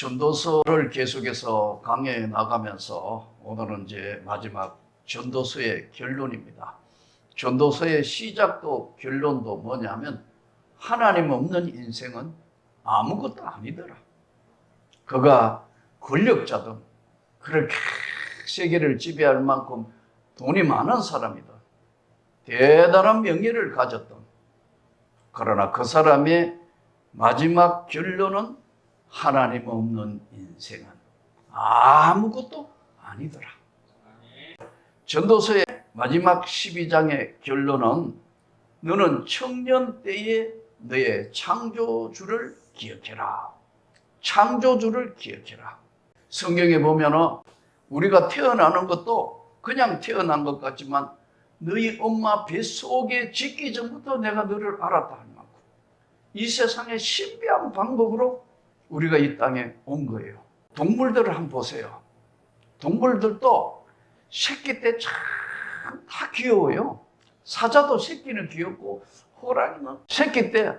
전도서를 계속해서 강의해 나가면서 오늘은 이제 마지막 전도서의 결론입니다. 전도서의 시작도 결론도 뭐냐면 하나님 없는 인생은 아무것도 아니더라. 그가 권력자든 그렇게 세계를 지배할 만큼 돈이 많은 사람이든 대단한 명예를 가졌던 그러나 그 사람의 마지막 결론은 하나님 없는 인생은 아무것도 아니더라. 전도서의 마지막 12장의 결론은 너는 청년 때의 너의 창조주를 기억해라. 창조주를 기억해라. 성경에 보면은 우리가 태어나는 것도 그냥 태어난 것 같지만 너희 엄마 뱃속에 짓기 전부터 내가 너를 알았다 할 만큼 이 세상의 신비한 방법으로 우리가 이 땅에 온 거예요. 동물들을 한번 보세요. 동물들도 새끼 때 참 다 귀여워요. 사자도 새끼는 귀엽고 호랑이는 새끼 때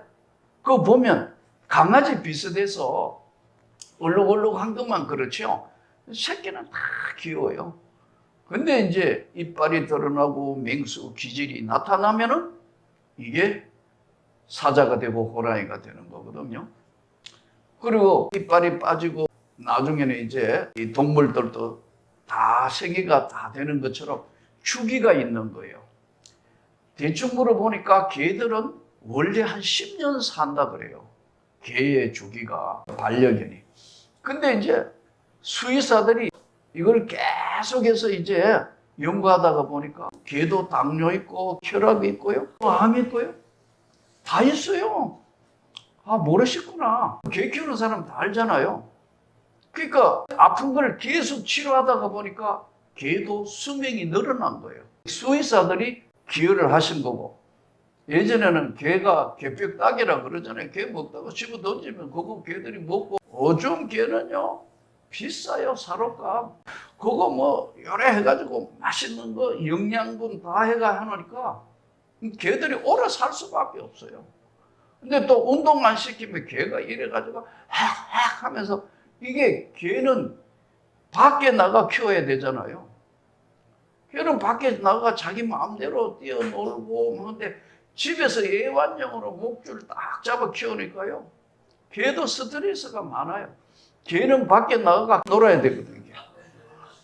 그거 보면 강아지 비슷해서 얼룩얼룩한 것만 그렇죠. 새끼는 다 귀여워요. 근데 이제 이빨이 드러나고 맹수, 기질이 나타나면은 이게 사자가 되고 호랑이가 되는 거거든요. 그리고 이빨이 빠지고 나중에는 이제 이 동물들도 다 생기가 다 되는 것처럼 주기가 있는 거예요. 대충 물어보니까 개들은 원래 한 10년 산다 그래요. 개의 주기가 반려견이. 근데 이제 수의사들이 이걸 계속해서 이제 연구하다가 보니까 개도 당뇨 있고 혈압이 있고요, 암이 있고요, 다 있어요. 아 모르셨구나. 개 키우는 사람 다 알잖아요. 그러니까 아픈 걸 계속 치료하다가 보니까 개도 수명이 늘어난 거예요. 수의사들이 기여를 하신 거고 예전에는 개가 개뼈 따기라 그러잖아요. 개 먹다가 집어 던지면 그거 개들이 먹고 요즘 개는요 비싸요 사료값. 그거 뭐 요래 해가지고 맛있는 거 영양분 다 해가 하니까 개들이 오래 살 수밖에 없어요. 근데 또 운동 안 시키면 개가 이래가지고 헥헥 하면서 이게 개는 밖에 나가 키워야 되잖아요. 개는 밖에 나가 자기 마음대로 뛰어놀고 하는데 집에서 애완용으로 목줄 딱 잡아 키우니까요. 개도 스트레스가 많아요. 개는 밖에 나가 놀아야 되거든요.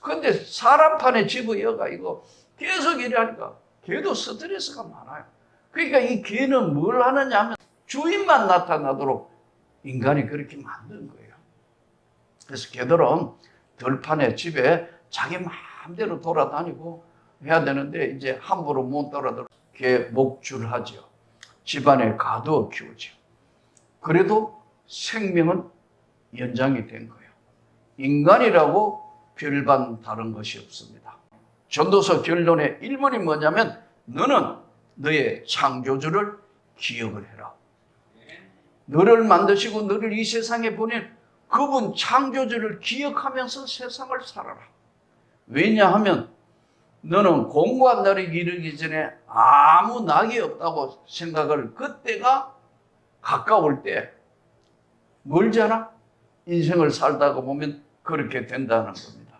근데 사람 판에 집어여가 이거 계속 이래 하니까 개도 스트레스가 많아요. 그러니까 이 개는 뭘 하느냐 하면 주인만 나타나도록 인간이 그렇게 만든 거예요. 그래서 개들은 들판에 집에 자기 마음대로 돌아다니고 해야 되는데 이제 함부로 못 돌아들어 개 목줄하죠. 집안에 가두어 키우죠. 그래도 생명은 연장이 된 거예요. 인간이라고 별반 다른 것이 없습니다. 전도서 결론의 1문이 뭐냐면 너는 너의 창조주를 기억을 해라. 너를 만드시고 너를 이 세상에 보낸 그분 창조주를 기억하면서 세상을 살아라. 왜냐하면 너는 공고한 날이 이르기 전에 아무 낙이 없다고 생각을 그때가 가까울 때 멀잖아? 인생을 살다가 보면 그렇게 된다는 겁니다.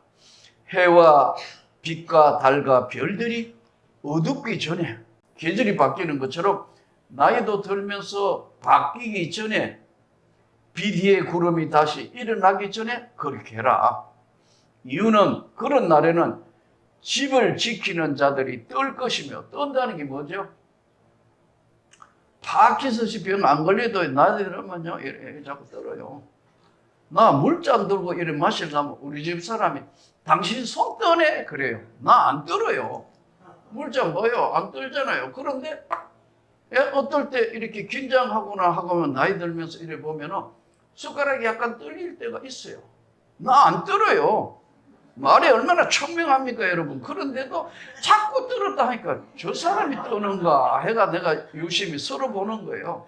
해와 빛과 달과 별들이 어둡기 전에 계절이 바뀌는 것처럼 나이도 들면서 바뀌기 전에 비디의 구름이 다시 일어나기 전에 그렇게 해라. 이유는 그런 날에는 집을 지키는 자들이 뜰 것이며 뜬다는 게 뭐죠? 파키스시 병 안 걸려도 나이 들으면요 이래 자꾸 떨어요. 나 물잔 들고 이래 마시려면 우리 집 사람이 당신 손 떠네 그래요. 나 안 떨어요. 물잔 뭐요? 안 떨잖아요. 그런데 예, 어떨 때 이렇게 긴장하거나 하고면 나이 들면서 이래 보면은 숟가락이 약간 떨릴 때가 있어요. 나 안 떨어요. 말이 얼마나 청명합니까, 여러분. 그런데도 자꾸 떨었다 하니까 저 사람이 떠는가 해가 내가 유심히 서로 보는 거예요.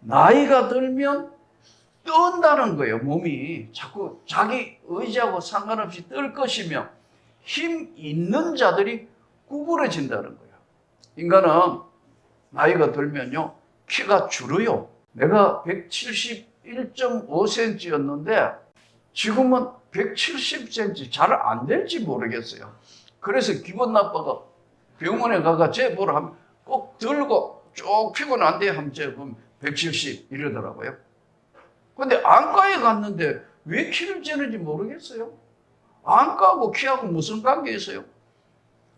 나이가 들면 뜬다는 거예요, 몸이. 자꾸 자기 의지하고 상관없이 뜰 것이며 힘 있는 자들이 구부러진다는 거예요. 인간은 나이가 들면요, 키가 줄어요. 내가 170 1.5cm였는데 지금은 170cm 잘 안 될지 모르겠어요. 그래서 기분 나빠가 병원에 가가 재보러 하면 꼭 들고 쭉 뒤에 하면 재보면 170 이러더라고요. 근데 안과에 갔는데 왜 키를 재는지 모르겠어요. 안과하고 키하고 무슨 관계 있어요?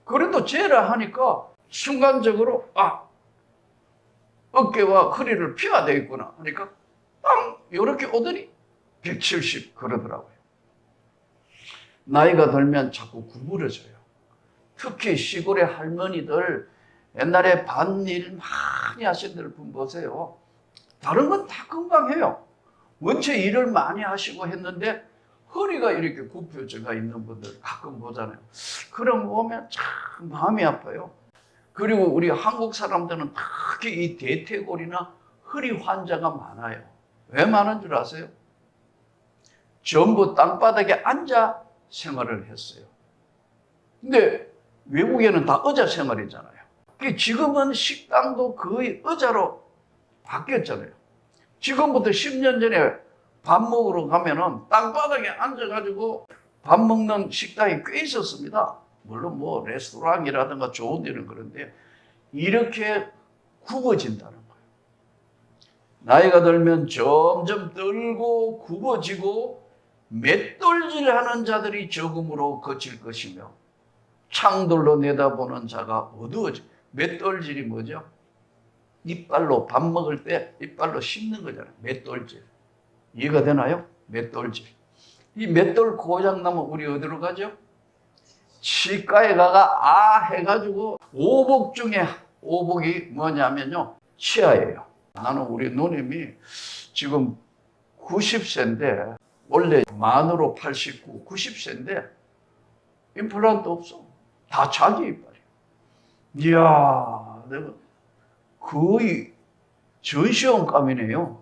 그래도 재라 하니까 순간적으로 아 어깨와 허리를 피가 돼 있구나 하니까 땅 이렇게 오더니 170 그러더라고요. 나이가 들면 자꾸 구부러져요. 특히 시골의 할머니들 옛날에 밭일 많이 하신 분 보세요. 다른 건다 금방 해요. 원체 일을 많이 하시고 했는데 허리가 이렇게 굽혀져가 있는 분들 가끔 보잖아요. 그럼 보면 참 마음이 아파요. 그리고 우리 한국 사람들은 특히 이 대퇴골이나 허리 환자가 많아요. 왜 많은 줄 아세요? 전부 땅바닥에 앉아 생활을 했어요. 근데 외국에는 다 의자 생활이잖아요. 그 지금은 식당도 거의 의자로 바뀌었잖아요. 지금부터 10년 전에 밥 먹으러 가면은 땅바닥에 앉아가지고 밥 먹는 식당이 꽤 있었습니다. 물론 뭐 레스토랑이라든가 좋은 데는 그런데 이렇게 굽어진다는 거예요. 나이가 들면 점점 떨고 굽어지고 맷돌질 하는 자들이 적음으로 거칠 것이며 창돌로 내다보는 자가 어두워져. 맷돌질이 뭐죠? 이빨로 밥 먹을 때 이빨로 씹는 거잖아요. 맷돌질. 이해가 되나요? 맷돌질. 이 맷돌 고장 나면 우리 어디로 가죠? 치과에 가가 아 해가지고 오복 중에 오복이 뭐냐면요 치아예요. 나는 우리 누님이 지금 90세인데 원래 만으로 89, 90세인데 임플란트 없어. 다 자기 이빨이야. 이야, 내가 거의 전시원감이네요.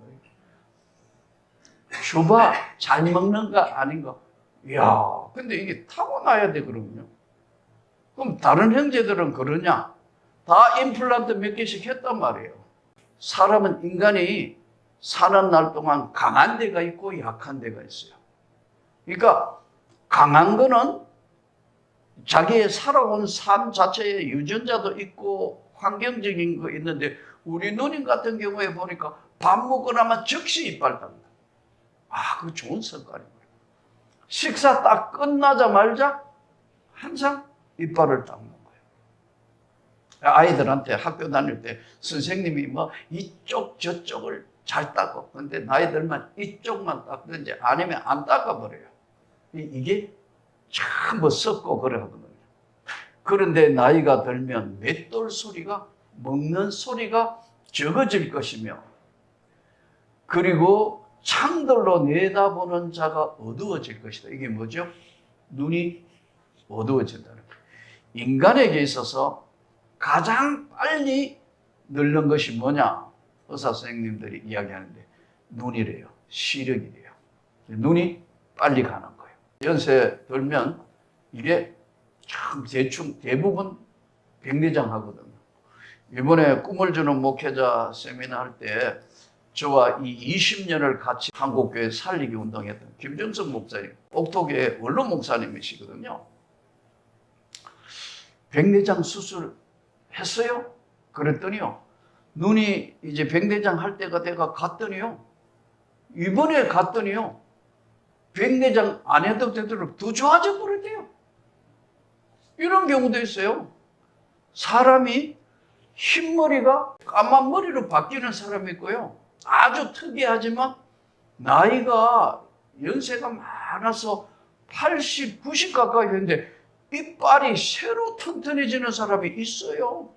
줘봐, 잘 먹는가 아닌가. 이야, 근데 이게 타고나야 되거든요. 그럼 다른 형제들은 그러냐? 다 임플란트 몇 개씩 했단 말이에요. 사람은 인간이 사는 날 동안 강한 데가 있고 약한 데가 있어요. 그러니까 강한 거는 자기의 살아온 삶 자체에 유전자도 있고 환경적인 거 있는데 우리 누님 같은 경우에 보니까 밥 먹고 나면 즉시 이빨 닦는다. 아, 그 좋은 습관이에요. 식사 딱 끝나자마자 항상 이빨을 닦는 거예요. 아이들한테 학교 다닐 때 선생님이 뭐 이쪽 저쪽을 잘 닦고 근데 나이들만 이쪽만 닦든지 아니면 안 닦아버려요. 이- 이게 참뭐 썩고 그래 하거든요. 그런데 나이가 들면 맷돌 소리가 먹는 소리가 적어질 것이며 그리고 창들로 내다보는 자가 어두워질 것이다. 이게 뭐죠? 눈이 어두워진다는 거예요. 인간에게 있어서 가장 빨리 늙는 것이 뭐냐? 의사 선생님들이 이야기하는데 눈이래요. 시력이래요. 눈이 빨리 가는 거예요. 연세 들면 이게 참 대충 대부분 백내장 하거든요. 이번에 꿈을 주는 목회자 세미나 할 때 저와 이 20년을 같이 한국교회 살리기 운동했던 김정석 목사님, 옥토교회 원로 목사님이시거든요. 백내장 수술 했어요? 그랬더니요. 눈이 이제 백내장 할 때가 돼가 갔더니요. 이번에 갔더니요. 백내장 안 해도 되도록 더 좋아져 버렸대요. 이런 경우도 있어요. 사람이 흰머리가 까만 머리로 바뀌는 사람이 있고요. 아주 특이하지만 나이가 연세가 많아서 80, 90 가까이 됐는데 이빨이 새로 튼튼해지는 사람이 있어요.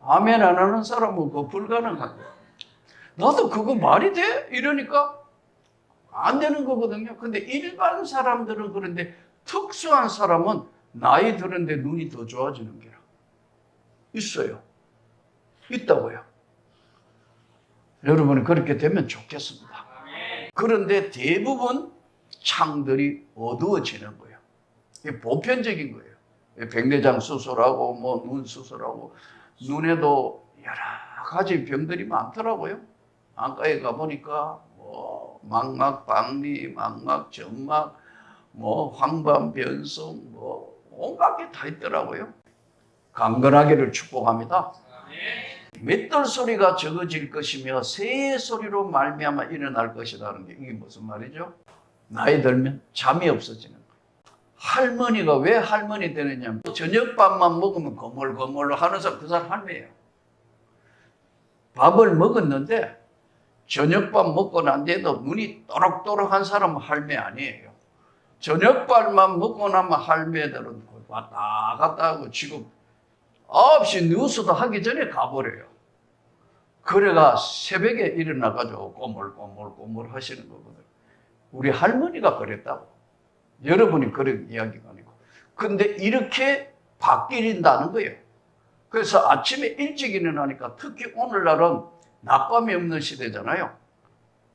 아멘 안 하는 사람은 그거 불가능하고. 나도 그거 말이 돼? 이러니까 안 되는 거거든요. 근데 일반 사람들은 그런데 특수한 사람은 나이 들었는데 눈이 더 좋아지는 게라. 있어요. 있다고요. 여러분이 그렇게 되면 좋겠습니다. 그런데 대부분 창들이 어두워지는 거예요. 이게 보편적인 거예요. 백내장 수술하고 뭐 눈 수술하고 눈에도 여러 가지 병들이 많더라고요. 안과에 가 보니까 망막 박리, 망막 점막, 뭐 황반 변성, 뭐 온갖 게 다 있더라고요. 강건하기를 축복합니다. 맷돌 소리가 적어질 것이며 새의 소리로 말미암아 일어날 것이라는 게 이게 무슨 말이죠? 나이 들면 잠이 없어지는 거예요. 할머니가 왜 할머니 되느냐? 저녁밥만 먹으면 거물거물 하는 사람 그 사람 할매예요. 밥을 먹었는데 저녁밥 먹고 난 뒤에도 눈이 또록또록한 사람은 할매 아니에요. 저녁밥만 먹고 나면 할매들은 왔다 갔다 하고 지금 9시 뉴스도 하기 전에 가버려요. 그래가 새벽에 일어나가지고 꼬물꼬물꼬물 하시는 거거든. 우리 할머니가 그랬다고. 여러분이 그런 이야기가 아니고. 근데 이렇게 바뀌린다는 거예요. 그래서 아침에 일찍 일어나니까 특히 오늘날은 낮밤이 없는 시대잖아요.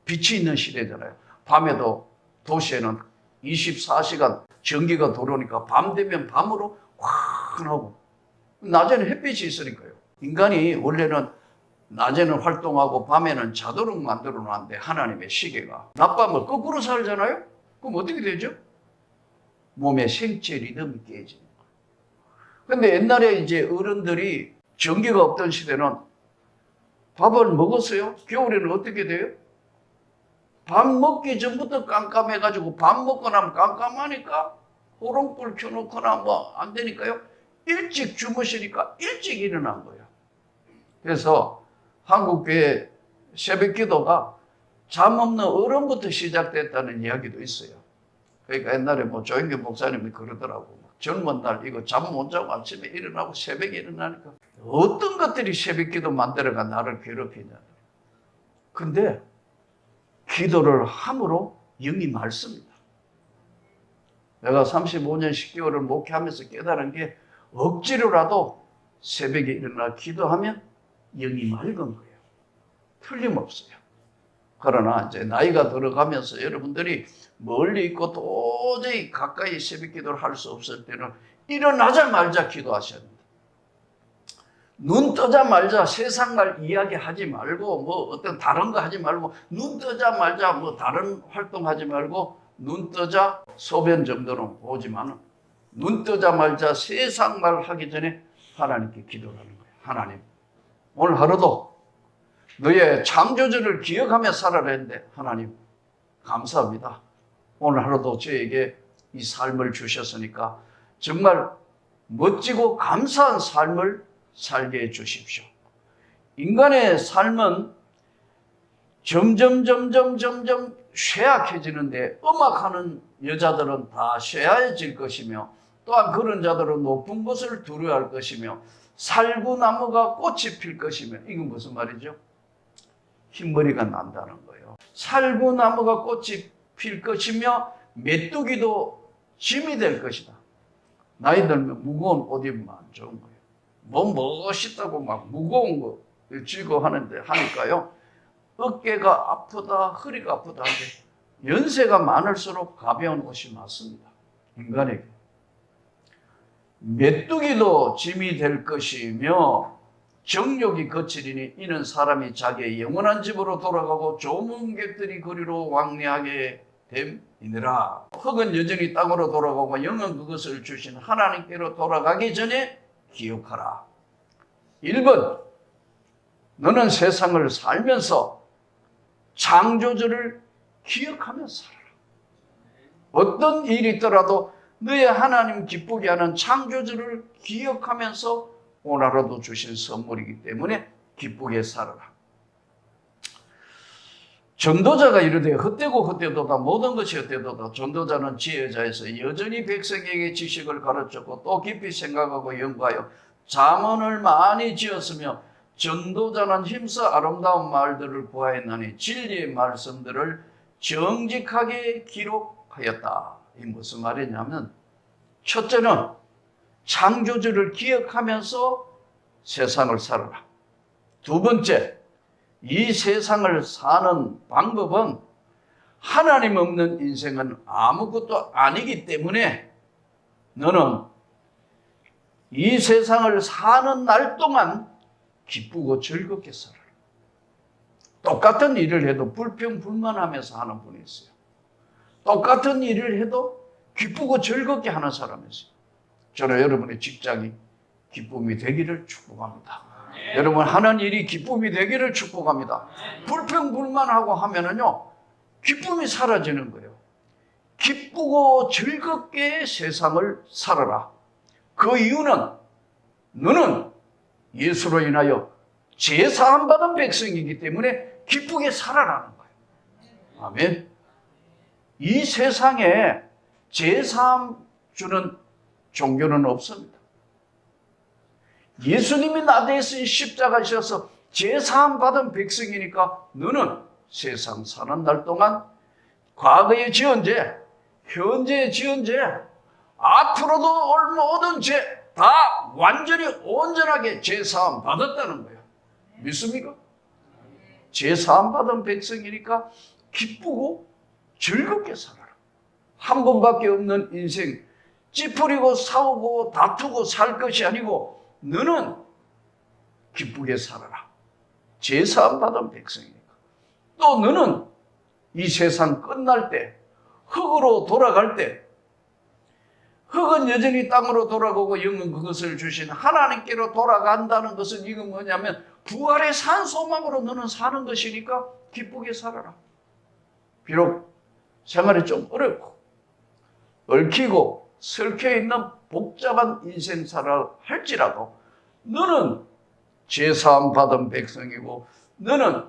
빛이 있는 시대잖아요. 밤에도 도시에는 24시간 전기가 들어오니까 밤 되면 밤으로 환하고 낮에는 햇빛이 있으니까요. 인간이 원래는 낮에는 활동하고 밤에는 자도록 만들어 놨는데 하나님의 시계가 낮밤을 거꾸로 살잖아요. 그럼 어떻게 되죠? 몸의 생체 리듬이 깨지는 거예요. 근데 옛날에 이제 어른들이 전기가 없던 시대는 밥을 먹었어요. 겨울에는 어떻게 돼요? 밥 먹기 전부터 깜깜해가지고 밥 먹고 나면 깜깜하니까 호롱불 켜놓거나 뭐 안 되니까요. 일찍 주무시니까 일찍 일어난 거예요. 그래서 한국교회 새벽 기도가 잠 없는 어른부터 시작됐다는 이야기도 있어요. 그러니까 옛날에 뭐 조영규 목사님이 그러더라고. 젊은 날 이거 잠 못 자고 아침에 일어나고 새벽에 일어나니까 어떤 것들이 새벽 기도 만들어가 나를 괴롭히냐. 근데 기도를 함으로 영이 맑습니다. 내가 35년 10개월을 목회하면서 깨달은 게 억지로라도 새벽에 일어나 기도하면 영이 맑은 거예요. 틀림없어요. 그러나 이제 나이가 들어가면서 여러분들이 멀리 있고 도저히 가까이 새벽 기도를 할 수 없을 때는 일어나자마자 기도하셔야 됩니다. 눈 뜨자마자 세상 말 이야기 하지 말고 뭐 어떤 다른 거 하지 말고 눈 뜨자마자 뭐 다른 활동 하지 말고 눈 뜨자 소변 정도는 보지만은 눈 뜨자마자 세상 말 하기 전에 하나님께 기도하는 거예요. 하나님 오늘 하루도 너의 창조주를 기억하며 살아라 했는데 하나님 감사합니다. 오늘 하루도 저에게 이 삶을 주셨으니까 정말 멋지고 감사한 삶을 살게 해 주십시오. 인간의 삶은 점점 점점 점점 쇠약해지는데 음악하는 여자들은 다 쇠야해질 것이며 또한 그런 자들은 높은 것을 두려워할 것이며 살구나무가 꽃이 필 것이며 이건 무슨 말이죠? 흰머리가 난다는 거예요. 살구나무가 꽃이 필 것이며 메뚜기도 짐이 될 것이다. 나이 들면 무거운 옷 입으면 안 좋은 거예요. 뭐 멋있다고 막 무거운 거 쥐고 하는데 하니까요. 어깨가 아프다, 허리가 아프다 하는데 연세가 많을수록 가벼운 옷이 맞습니다. 인간에게. 메뚜기도 짐이 될 것이며 정욕이 거칠이니 이는 사람이 자기의 영원한 집으로 돌아가고 좋은 객들이 거리로 왕래하게 됨이니라. 흙은 여전히 땅으로 돌아가고 영은 그것을 주신 하나님께로 돌아가기 전에 기억하라. 1번 너는 세상을 살면서 창조주를 기억하며 살아라. 어떤 일이 있더라도 너의 하나님 기쁘게 하는 창조주를 기억하면서 하루도 주신 선물이기 때문에 기쁘게 살아라. 전도자가 이르되 헛되고 헛되도다 모든 것이 헛되도다 전도자는 지혜자에서 여전히 백성에게 지식을 가르쳤고 또 깊이 생각하고 연구하여 자문을 많이 지었으며 전도자는 힘써 아름다운 말들을 구하였나니 진리의 말씀들을 정직하게 기록하였다. 이 무슨 말이냐면 첫째는 창조주를 기억하면서 세상을 살아라. 두 번째, 이 세상을 사는 방법은 하나님 없는 인생은 아무것도 아니기 때문에 너는 이 세상을 사는 날 동안 기쁘고 즐겁게 살아라. 똑같은 일을 해도 불평불만하면서 하는 분이 있어요. 똑같은 일을 해도 기쁘고 즐겁게 하는 사람이 있어요. 저는 여러분의 직장이 기쁨이 되기를 축복합니다. 여러분 하는 일이 기쁨이 되기를 축복합니다. 불평불만하고 하면은요 기쁨이 사라지는 거예요. 기쁘고 즐겁게 세상을 살아라. 그 이유는 너는 예수로 인하여 제사함 받은 백성이기 때문에 기쁘게 살아라는 거예요. 아멘. 이 세상에 제사함 주는 종교는 없습니다. 예수님이 나 대신 십자가 지어서 제사함 받은 백성이니까 너는 세상 사는 날 동안 과거의 지은 죄, 현재의 지은 죄, 앞으로도 올 모든 죄 다 완전히 온전하게 제사함 받았다는 거예요. 믿습니까? 제사함 받은 백성이니까 기쁘고 즐겁게 살아라. 한 번밖에 없는 인생 찌푸리고 싸우고 다투고 살 것이 아니고 너는 기쁘게 살아라. 제사함 받은 백성이니까. 또 너는 이 세상 끝날 때 흙으로 돌아갈 때 흙은 여전히 땅으로 돌아가고 영은 그것을 주신 하나님께로 돌아간다는 것은 이건 뭐냐면 부활의 산 소망으로 너는 사는 것이니까 기쁘게 살아라. 비록 생활이 좀 어렵고 얽히고 설켜 있는 복잡한 인생사를 할지라도 너는 제사함 받은 백성이고 너는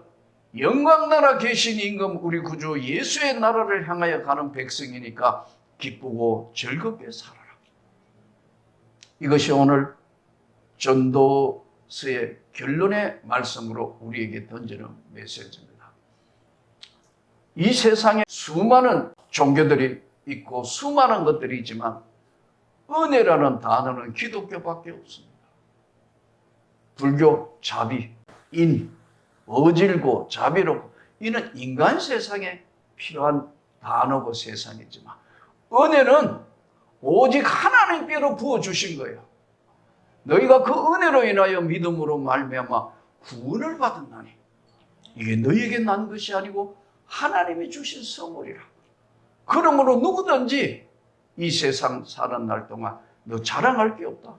영광나라 계신 임금 우리 구주 예수의 나라를 향하여 가는 백성이니까 기쁘고 즐겁게 살아라. 이것이 오늘 전도서의 결론의 말씀으로 우리에게 던지는 메시지입니다. 이 세상에 수많은 종교들이 있고 수많은 것들이 있지만 은혜라는 단어는 기독교밖에 없습니다. 불교, 자비, 인, 어질고 자비롭고 이는 인간 세상에 필요한 단어고 세상이지만 은혜는 오직 하나님께로 부어 주신 거예요. 너희가 그 은혜로 인하여 믿음으로 말미암아 구원을 받았나니 이게 너희에게 난 것이 아니고 하나님이 주신 선물이라. 그러므로 누구든지 이 세상 사는 날 동안 너 자랑할 게 없다.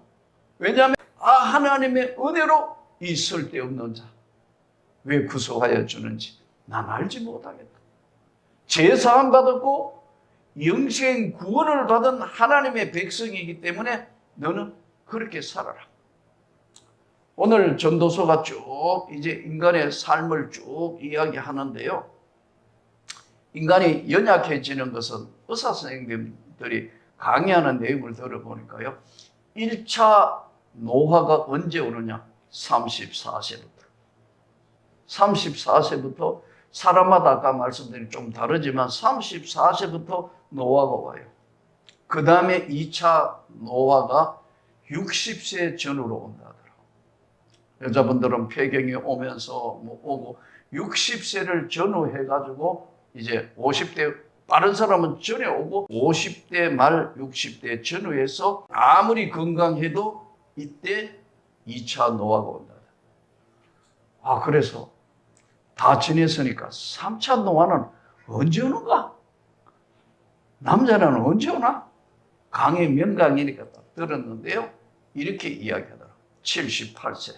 왜냐하면 아 하나님의 은혜로 이 쓸데없는 자 왜 구속하여 주는지 난 알지 못하겠다. 제사함 받았고 영생 구원을 받은 하나님의 백성이기 때문에 너는 그렇게 살아라. 오늘 전도서가 쭉 이제 인간의 삶을 쭉 이야기하는데요. 인간이 연약해지는 것은 의사 선생님들이 강의하는 내용을 들어보니까요. 1차 노화가 언제 오느냐? 34세부터. 34세부터 사람마다 아까 말씀드린 좀 다르지만 34세부터 노화가 와요. 그 다음에 2차 노화가 60세 전후로 온다 하더라고. 여자분들은 폐경이 오면서 뭐 오고 60세를 전후해가지고 이제 50대 빠른 사람은 전에 오고 50대 말 60대 전후해서 아무리 건강해도 이때 2차 노화가 온다. 아 그래서 다 지냈으니까 3차 노화는 언제 오는가? 남자는 언제 오나? 강의 명강이니까 딱 들었는데요. 이렇게 이야기하더라고요. 78세.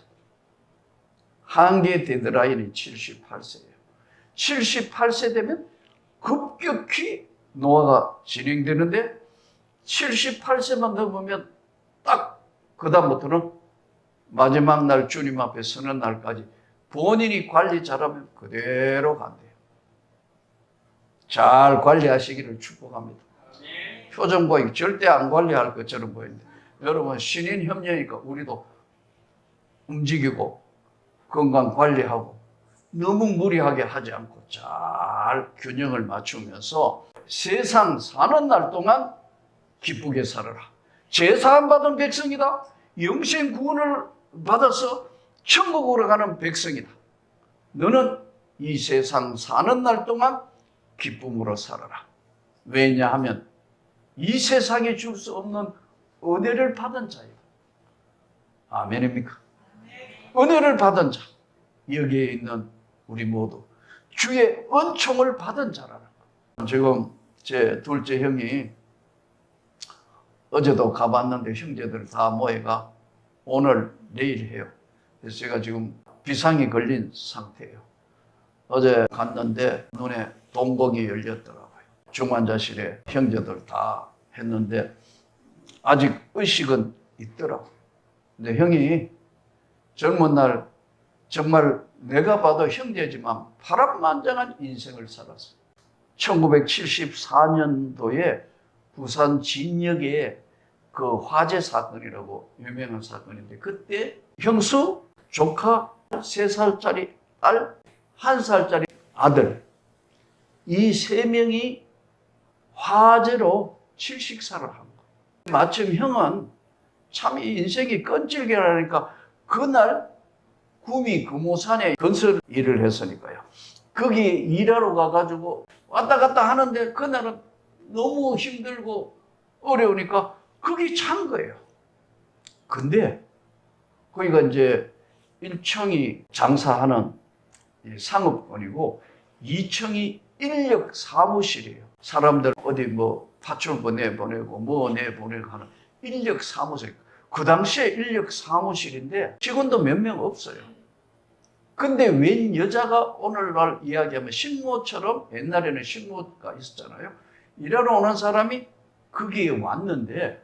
한계 데드라인이 78세예요. 78세 되면 급격히 노화가 진행되는데 78세만 넘으면 딱 그다음부터는 마지막 날 주님 앞에 서는 날까지 본인이 관리 잘하면 그대로 간대요. 잘 관리하시기를 축복합니다. 표정 보이 절대 안 관리할 것처럼 보이는데 여러분 신인 협녀니까 우리도 움직이고 건강 관리하고 너무 무리하게 하지 않고 잘 균형을 맞추면서 세상 사는 날 동안 기쁘게 살아라. 제사함 받은 백성이다. 영생 구원을 받아서 천국으로 가는 백성이다. 너는 이 세상 사는 날 동안 기쁨으로 살아라. 왜냐하면 이 세상에 줄 수 없는 은혜를 받은 자예요. 아멘입니까? 은혜를 받은 자. 여기에 있는 우리 모두 주의 은총을 받은 자라는 거. 지금 제 둘째 형이 어제도 가봤는데 형제들 다 모여가 오늘 내일 해요. 그래서 제가 지금 비상이 걸린 상태예요. 어제 갔는데 눈에 동공이 열렸더라고요. 중환자실에 형제들 다 했는데 아직 의식은 있더라고요. 근데 형이 젊은 날 정말 내가 봐도 형제지만 파란만장한 인생을 살았어요. 1974년도에 부산 진역에 그 화재 사건이라고 유명한 사건인데 그때 형수, 조카, 3살짜리 딸, 1살짜리 아들 이 세 명이 화재로 질식사를 한 거예요. 마침 형은 참이 인생이 끈질기라니까 그날 구미 금호산에 건설 일을 했으니까요. 거기 일하러 가가지고 왔다 갔다 하는데 그날은 너무 힘들고 어려우니까 거기 찬 거예요. 근데 거기가 이제 1층이 장사하는 이 상업권이고 2층이 인력 사무실이에요. 사람들 어디 뭐 파출부 내보내고 뭐 내보내고 하는 인력 사무실. 그 당시에 인력 사무실인데 직원도 몇 명 없어요. 근데 웬 여자가 오늘날 이야기하면 신모처럼 옛날에는 신모가 있었잖아요. 일하러 오는 사람이 거기에 왔는데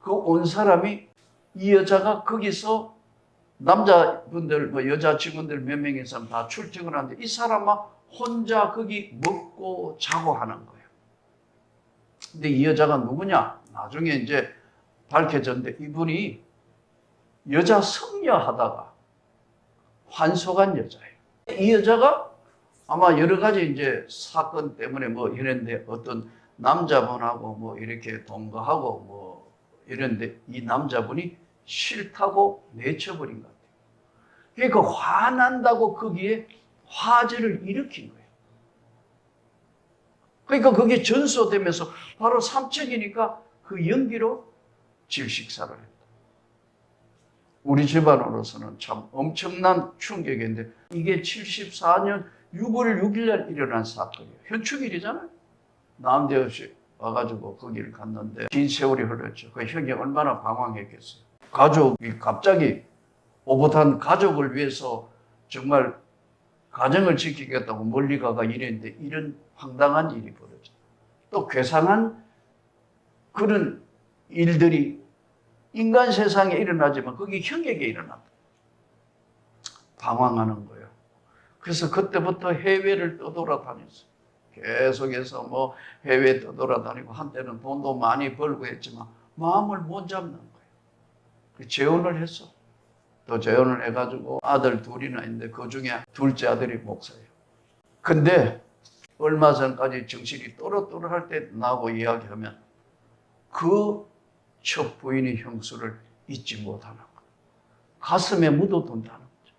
그 온 사람이 이 여자가 거기서 남자분들 뭐 여자 직원들 몇 명 이상 다 출퇴근하는데 이 사람은 혼자 거기 먹고 자고 하는 거예요. 근데 이 여자가 누구냐? 나중에 이제 밝혀졌는데 이분이 여자 성녀 하다가 환속한 여자예요. 이 여자가 아마 여러 가지 이제 사건 때문에 뭐 이랬는데 어떤 남자분하고 뭐 이렇게 동거하고 뭐 이런데 이 남자분이 싫다고 내쳐버린 것 같아요. 그러니까 화난다고 거기에 화재를 일으킨 거예요. 그러니까 그게 전소되면서 바로 삼척이니까 그 연기로 질식사를 했다. 우리 집안으로서는 참 엄청난 충격인데 이게 74년 6월 6일 날 일어난 사건이에요. 현충일이잖아요. 남대 없이 와가지고 거기를 갔는데 긴 세월이 흘렀죠. 그 형이 얼마나 방황했겠어요. 가족이 갑자기 오붓한 가족을 위해서 정말 가정을 지키겠다고 멀리 가가 이랬는데 이런 황당한 일이 벌어져. 또 괴상한 그런 일들이 인간 세상에 일어나지만 거기 형에게 일어난다. 방황하는 거예요. 그래서 그때부터 해외를 떠돌아다녔어요. 계속해서 뭐 해외 떠돌아다니고 한때는 돈도 많이 벌고 했지만 마음을 못 잡는 거예요. 그 재혼을 했어. 또 재혼을 해가지고 아들 둘이나 있는데 그 중에 둘째 아들이 목사예요. 근데 얼마 전까지 정신이 또렷또렷할 때 나하고 이야기하면 그 첫 부인의 형수를 잊지 못하는 거. 가슴에 묻어둔다는 거죠.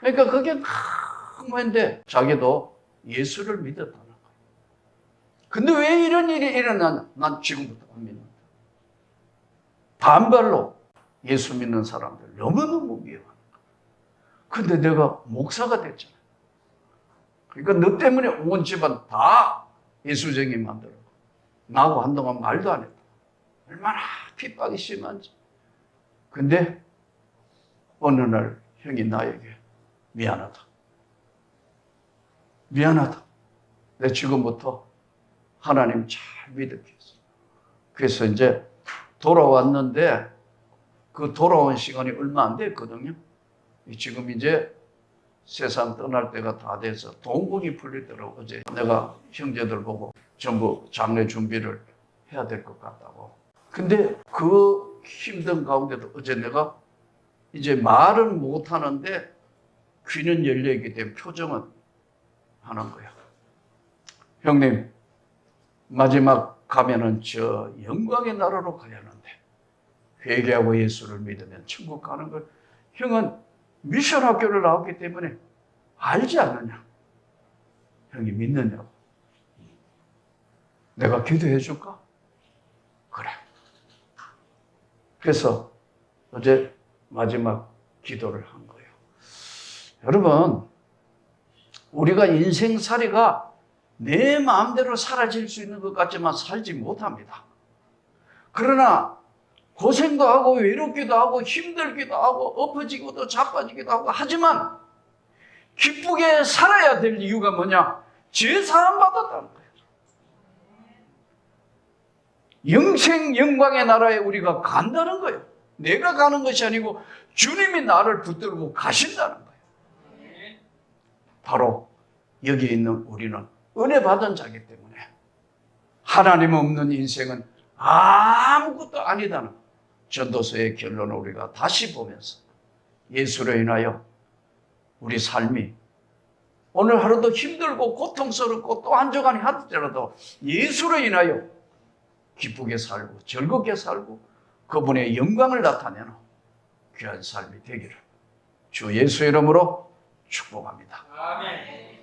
그러니까 그게 큰건데 자기도 예수를 믿었다는 거예요. 근데 왜 이런 일이 일어나냐? 난 지금부터 안 믿는다. 반발로 예수 믿는 사람들 너무너무 미워하는 거야. 근데 내가 목사가 됐잖아. 그러니까 너 때문에 온 집안 다 예수쟁이 만들어. 나하고 한동안 말도 안 했다. 얼마나 핍박이 심한지. 근데 어느 날 형이 나에게 미안하다. 미안하다. 내 지금부터 하나님 잘 믿겠어. 그래서 이제 돌아왔는데 그 돌아온 시간이 얼마 안 됐거든요. 지금 이제 세상 떠날 때가 다 돼서 동공이 풀리더라고 어제 내가 형제들 보고 전부 장례 준비를 해야 될 것 같다고. 근데 그 힘든 가운데도 어제 내가 이제 말은 못 하는데 귀는 열려 있기 때문에 표정은 하는 거야. 형님 마지막 가면은 저 영광의 나라로 가야 하는데 회개하고 예수를 믿으면 천국 가는 걸 형은 미션 학교를 나왔기 때문에 알지 않느냐? 형이 믿느냐고. 내가 기도해 줄까? 그래. 그래서 어제 마지막 기도를 한 거예요. 여러분, 우리가 인생살이가 내 마음대로 사라질 수 있는 것 같지만 살지 못합니다. 그러나 고생도 하고 외롭기도 하고 힘들기도 하고 엎어지고도 자빠지기도 하고 하지만 기쁘게 살아야 될 이유가 뭐냐? 죄 사함 받았다는 거예요. 영생 영광의 나라에 우리가 간다는 거예요. 내가 가는 것이 아니고 주님이 나를 붙들고 가신다는 거예요. 바로 여기 있는 우리는 은혜 받은 자기 때문에 하나님 없는 인생은 아무것도 아니다는 전도서의 결론을 우리가 다시 보면서 예수로 인하여 우리 삶이 오늘 하루도 힘들고 고통스럽고 또 한 주간이 하더라도 예수로 인하여 기쁘게 살고 즐겁게 살고 그분의 영광을 나타내는 귀한 삶이 되기를 주 예수 이름으로 축복합니다. 아멘.